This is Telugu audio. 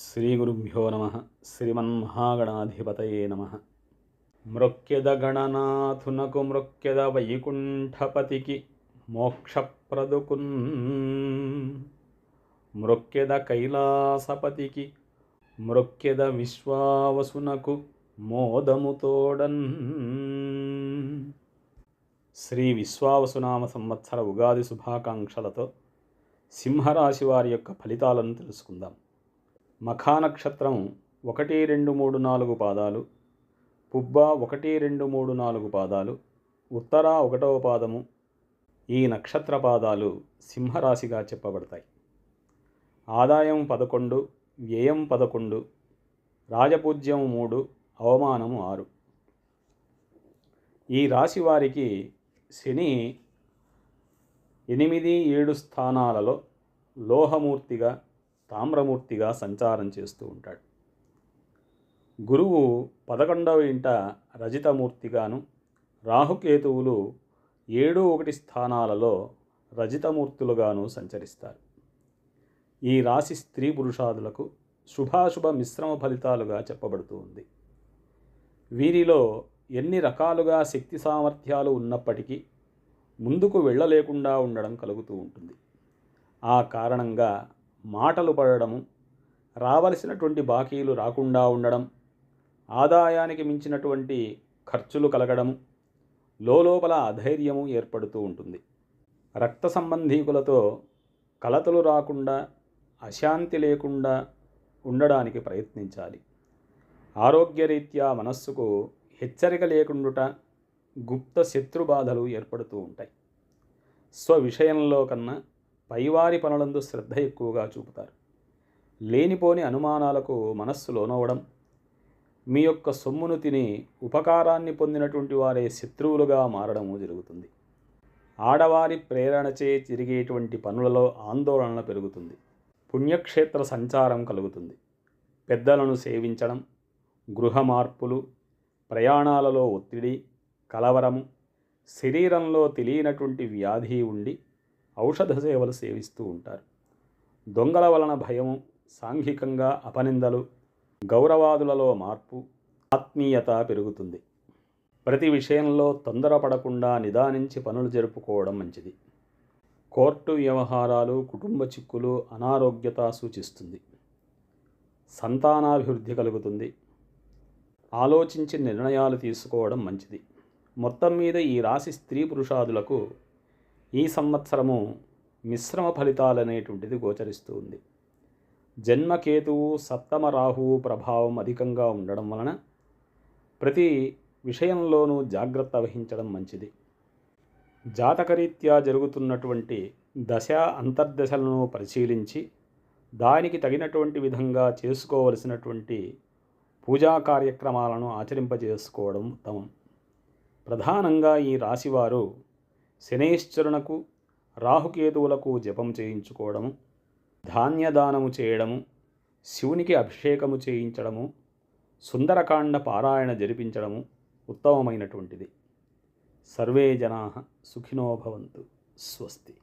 శ్రీగురుభ్యో నమ శ్రీమన్మహాగణాధిపతయే నమ. మృక్యద గణనాథునకు మృక్యద వైకుంఠపతికి మోక్షప్రదుకున్. మృక్యద కైలాసపతికి మృక్యద విశ్వావసునకు మోదముతోడన్. శ్రీ విశ్వావసునామ సంవత్సర ఉగాది శుభాకాంక్షలతో సింహరాశి వారి యొక్క ఫలితాలను తెలుసుకుందాం. మఖా నక్షత్రం ఒకటి రెండు మూడు నాలుగు పాదాలు పుబ్బ ఒకటి రెండు మూడు నాలుగు పాదాలు ఉత్తర ఒకటవ పాదము ఈ నక్షత్ర పాదాలు సింహరాశిగా చెప్పబడతాయి. ఆదాయం పదకొండు వ్యయం పదకొండు రాజపూజ్యం మూడు అవమానము ఆరు. ఈ రాశి వారికి శని ఎనిమిది ఏడు స్థానాలలో లోహమూర్తిగా తామ్రమూర్తిగా సంచారం చేస్తూ ఉంటాడు. గురువు పదకొండవ ఇంట రజితమూర్తిగాను రాహుకేతువులు ఏడు ఒకటి స్థానాలలో రజితమూర్తులుగాను సంచరిస్తారు. ఈ రాశి స్త్రీ పురుషాదులకు శుభాశుభ మిశ్రమ ఫలితాలుగా చెప్పబడుతూ ఉంది. వీరిలో ఎన్ని రకాలుగా శక్తి సామర్థ్యాలు ఉన్నప్పటికీ ముందుకు వెళ్ళలేకుండా ఉండడం కలుగుతూ ఉంటుంది. ఆ కారణంగా మాటలు పడడము రావలసినటువంటి బాకీలు రాకుండా ఉండడం ఆదాయానికి మించినటువంటి ఖర్చులు కలగడము లోపల అధైర్యము ఏర్పడుతూ ఉంటుంది. రక్త సంబంధీకులతో కలతలు రాకుండా అశాంతి లేకుండా ఉండడానికి ప్రయత్నించాలి. ఆరోగ్యరీత్యా మనస్సుకు హెచ్చరిక లేకుండుట గుప్త శత్రు బాధలు ఏర్పడుతూ ఉంటాయి. స్వ విషయంలో కన్నా పైవారి పనులందు శ్రద్ధ ఎక్కువగా చూపుతారు. లేనిపోని అనుమానాలకు మనస్సు లోనవడం మీ యొక్క సొమ్మును తిని ఉపకారాన్ని పొందినటువంటి వారే శత్రువులుగా మారడము జరుగుతుంది. ఆడవారి ప్రేరణచే తిరిగేటువంటి పనులలో ఆందోళన పెరుగుతుంది. పుణ్యక్షేత్ర సంచారం కలుగుతుంది. పెద్దలను సేవించడం గృహ మార్పులు ప్రయాణాలలో ఒత్తిడి కలవరము శరీరంలో తెలియనటువంటి వ్యాధి ఉండి ఔషధ సేవలు సేవిస్తూ ఉంటారు. దొంగల వలన భయము సాంఘికంగా అపనిందలు గౌరవాదులలో మార్పు ఆత్మీయత పెరుగుతుంది. ప్రతి విషయంలో తొందరపడకుండా నిదానించి పనులు జరుపుకోవడం మంచిది. కోర్టు వ్యవహారాలు కుటుంబ చిక్కులు అనారోగ్యత సూచిస్తుంది. సంతానాభివృద్ధి కలుగుతుంది. ఆలోచించి నిర్ణయాలు తీసుకోవడం మంచిది. మొత్తం మీద ఈ రాశి స్త్రీ పురుషాదులకు ఈ సంవత్సరము మిశ్రమ ఫలితాలనేటువంటిది గోచరిస్తూ ఉంది. జన్మకేతువు సప్తమ రాహువు ప్రభావం అధికంగా ఉండడం వలన ప్రతి విషయంలోనూ జాగ్రత్త వహించడం మంచిది. జాతకరీత్యా జరుగుతున్నటువంటి దశ అంతర్దశలను పరిశీలించి దానికి తగినటువంటి విధంగా చేసుకోవలసినటువంటి పూజా కార్యక్రమాలను ఆచరింపజేసుకోవడం ఉత్తమం. ప్రధానంగా ఈ రాశివారు శనేశ్వరునకు రాహుకేతువులకు జపం చేయించుకోవడము ధాన్యదానము చేయడము శివునికి అభిషేకము చేయించడము సుందరకాండ పారాయణ జరిపించడము ఉత్తమమైనటువంటిది. సర్వే జనా సుఖినో భవంతు. స్వస్తి.